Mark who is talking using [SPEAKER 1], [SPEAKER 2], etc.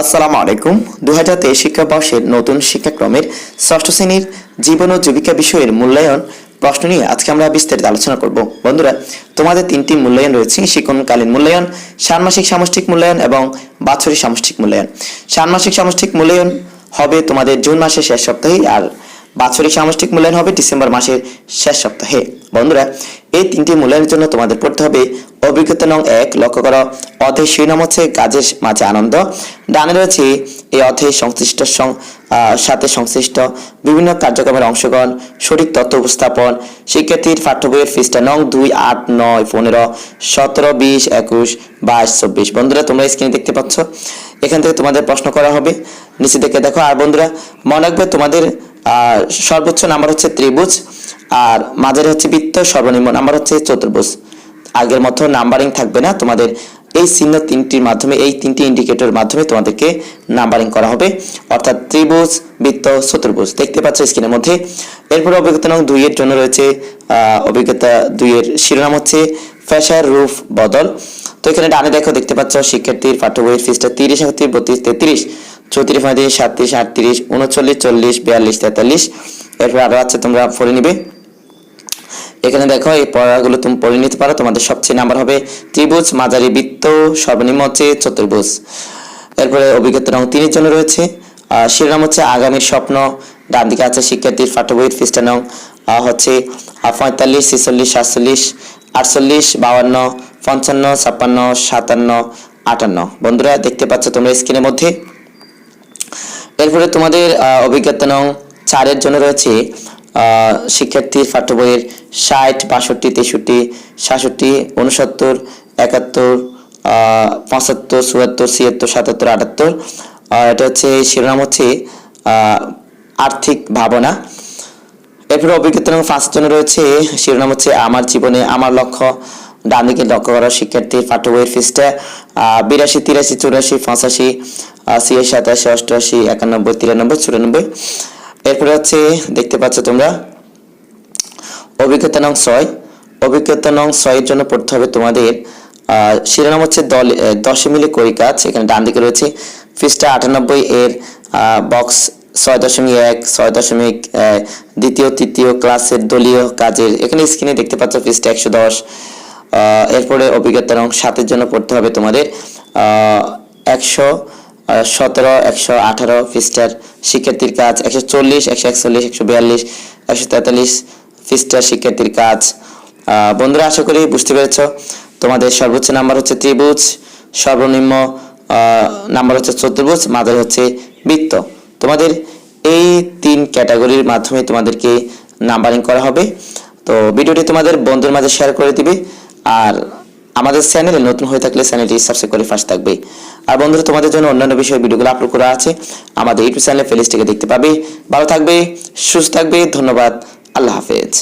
[SPEAKER 1] আসসালামু আলাইকুম। দু হাজার তেইশ শিক্ষাবর্ষের নতুন শিক্ষাক্রমের ষষ্ঠ শ্রেণির জীবন ও জীবিকা বিষয়ের মূল্যায়ন প্রশ্ন নিয়ে আজকে আমরা বিস্তারিত আলোচনা করব। বন্ধুরা, তোমাদের তিনটি মূল্যায়ন রয়েছে, শিক্ষণকালীন মূল্যায়ন, ষান্মাসিক সামষ্টিক মূল্যায়ন এবং বাৎসরিক সামষ্টিক মূল্যায়ন। ষান্মাসিক সামষ্টিক মূল্যায়ন হবে তোমাদের জুন মাসের শেষ সপ্তাহে আর বাৎসরিক সামষ্টিক মূল্যায়ন হবে ডিসেম্বর মাসের শেষ সপ্তাহে। বন্ধুরা, এই তিনটি মূল্যায়নের জন্য তোমাদের পড়তে হবে অভিজ্ঞতা নং এক, লক্ষ্য করো অধ্যায় শিরোনাম হচ্ছে কাজের মাঝে আনন্দ। ডানে রয়েছে এই অধ্যায়ের সংশ্লিষ্ট সাথে সংশ্লিষ্ট বিভিন্ন কার্যক্রমের অংশগ্রহণ সঠিক তথ্য উপস্থাপন, শিক্ষার্থীর পাঠ্য বইয়ের ফিসটা নং দুই, আট, নয়, পনেরো, সতেরো, বিশ, একুশ, বাইশ, চব্বিশ। বন্ধুরা, তোমরা স্ক্রিনে দেখতে পাচ্ছ। এখান থেকে তোমাদের প্রশ্ন করা হবে। নিচে দেখে দেখো। আর বন্ধুরা, মনে রাখবে তোমাদের আহ, সর্বোচ্চ নাম্বার হচ্ছে ত্রিভুজ আর মাঝারি হচ্ছে বৃত্ত সর্বনিম্ন নাম্বার হচ্ছে চতুর্ভুজ। আগের মতো নাম্বারিং থাকবে না তোমাদের এই চিহ্ন তিনটির মাধ্যমে এই তিনটি ইন্ডিকেটরের মাধ্যমে তোমাদেরকে নাম্বারিং করা হবে। অর্থাৎ ত্রিভুজ বৃত্ত চতুর্ভুজ। দেখতে পাচ্ছ স্ক্রিনের মধ্যে। এরপরে অভিজ্ঞতা নং দুইয়ের জন্য রয়েছে অভিজ্ঞতা দুইয়ের শিরোনাম হচ্ছে ফ্যাশার রুফ বদল। তো এখানে ডানে দেখো দেখতে পাচ্ছ শিক্ষার্থীর পাঠ্য বইয়ের ফিসটা তিরিশ একত্রিশ বত্রিশ তেত্রিশ। চৌত্রিশ, পঁয়ত্রিশ সাতত্রিশ আটত্রিশ উনচল্লিশ, চল্লিশ, বিয়াল্লিশ, তেতাল্লিশ। এরপর আরও আছে, তোমরা পড়ে নিবে। এখানে দেখো, এই পড়াগুলো তুমি পড়ে নিতে পারো। তোমাদের সবচেয়ে নাম্বার হবে ত্রিভুজ, মাঝারি বৃত্ত, সর্বনিম্ন হচ্ছে চতুর্ভুজ। এরপরে অভিজ্ঞতা রং তিনের জন্য রয়েছে। শিরোনাম হচ্ছে আগামীর স্বপ্ন। ডান দিকে আছে শিক্ষার্থীর পাঠ্য বইয়ের ফিসটা নং হচ্ছে পঁয়তাল্লিশ, ছেচল্লিশ, সাতচল্লিশ, আটচল্লিশ বাউান্ন পঞ্চান্ন, ছাপ্পান্ন, সাতান্ন, আটান্ন। বন্ধুরা, দেখতে পাচ্ছ তোমরা স্ক্রিনের মধ্যে। এরপরে তোমাদের অভিজ্ঞতা নং চারের জন্য রয়েছে শিক্ষার্থীর পাঠ্য বইয়ের ষাট, বাষট্টি, তেষট্টি, সাতষট্টি উনসত্তর একাত্তর পঁচাত্তর, চুয়াত্তর, ছিয়াত্তর, সাতাত্তর, আটাত্তর। এটা হচ্ছে শিরোনাম হচ্ছে আর্থিক ভাবনা। এরপরে অভিজ্ঞতা নম্বর পাঁচ জনে রয়েছে, শিরোনাম হচ্ছে আমার জীবনে আমার লক্ষ্য। ডান দিকে লক্ষ্য করা, শিক্ষার্থীর পাঠ্য বইয়ের ফিসটা বিরাশি, তিরাশি, চুরাশি, পঁচাশি ছিয়াশি সাতাশি অষ্টআশি একানব্বই তিরানব্বই চুরানব্বই। এরপরে হচ্ছে দেখতে পাচ্ছ তোমরা অভিজ্ঞতা নং ছয়। অভিজ্ঞতা নং ছয়ের জন্য পড়তে হবে তোমাদের শিরোনাম হচ্ছে দল আহ, দশে মিলে করি কাজ এখানে ডান দিকে রয়েছে। পৃষ্ঠা আটানব্বই এর বক্স ছয় দশমিক এক ছয় দশমিক দ্বিতীয় তৃতীয় ক্লাসের দলীয় কাজের এখানে স্ক্রিনে দেখতে পাচ্ছ পৃষ্ঠা একশো দশ। এরপরে অভিজ্ঞতা নং সাতের জন্য পড়তে হবে তোমাদের একশো সতেরো, একশো আঠারো পৃষ্ঠার শিক্ষার্থীর কাজ, একশো চল্লিশ, একশো একচল্লিশ, একশো বিয়াল্লিশ, একশো তেতাল্লিশ পৃষ্ঠার শিক্ষার্থীর কাজ। বন্ধুরা, আশা করি বুঝতে পেরেছ। তোমাদের সর্বোচ্চ নাম্বার হচ্ছে ত্রিভুজ, সর্বনিম্ন নাম্বার হচ্ছে চতুর্ভুজ, মাঝারি হচ্ছে বৃত্ত। তোমাদের এই তিন ক্যাটাগরির মাধ্যমে তোমাদেরকে নাম্বারিং করা হবে। তো ভিডিওটি তোমাদের বন্ধুর মাঝে শেয়ার করে দিবে। আর আমাদের চ্যানেলে নতুন হয়ে থাকলে চ্যানেলটি সাবস্ক্রাইব করে ফার্স্ট থাকবে। আর বন্ধুরা, তোমাদের জন্য অন্যান্য বিষয়ে ভিডিওগুলো আপলোড করা আছে। আমাদের ইউটিউব চ্যানেলে প্লেলিস্টটিকে দেখতে পাবে। ভালো থাকবে, সুস্থ থাকবে, ধন্যবাদ, আল্লাহ হাফেজ।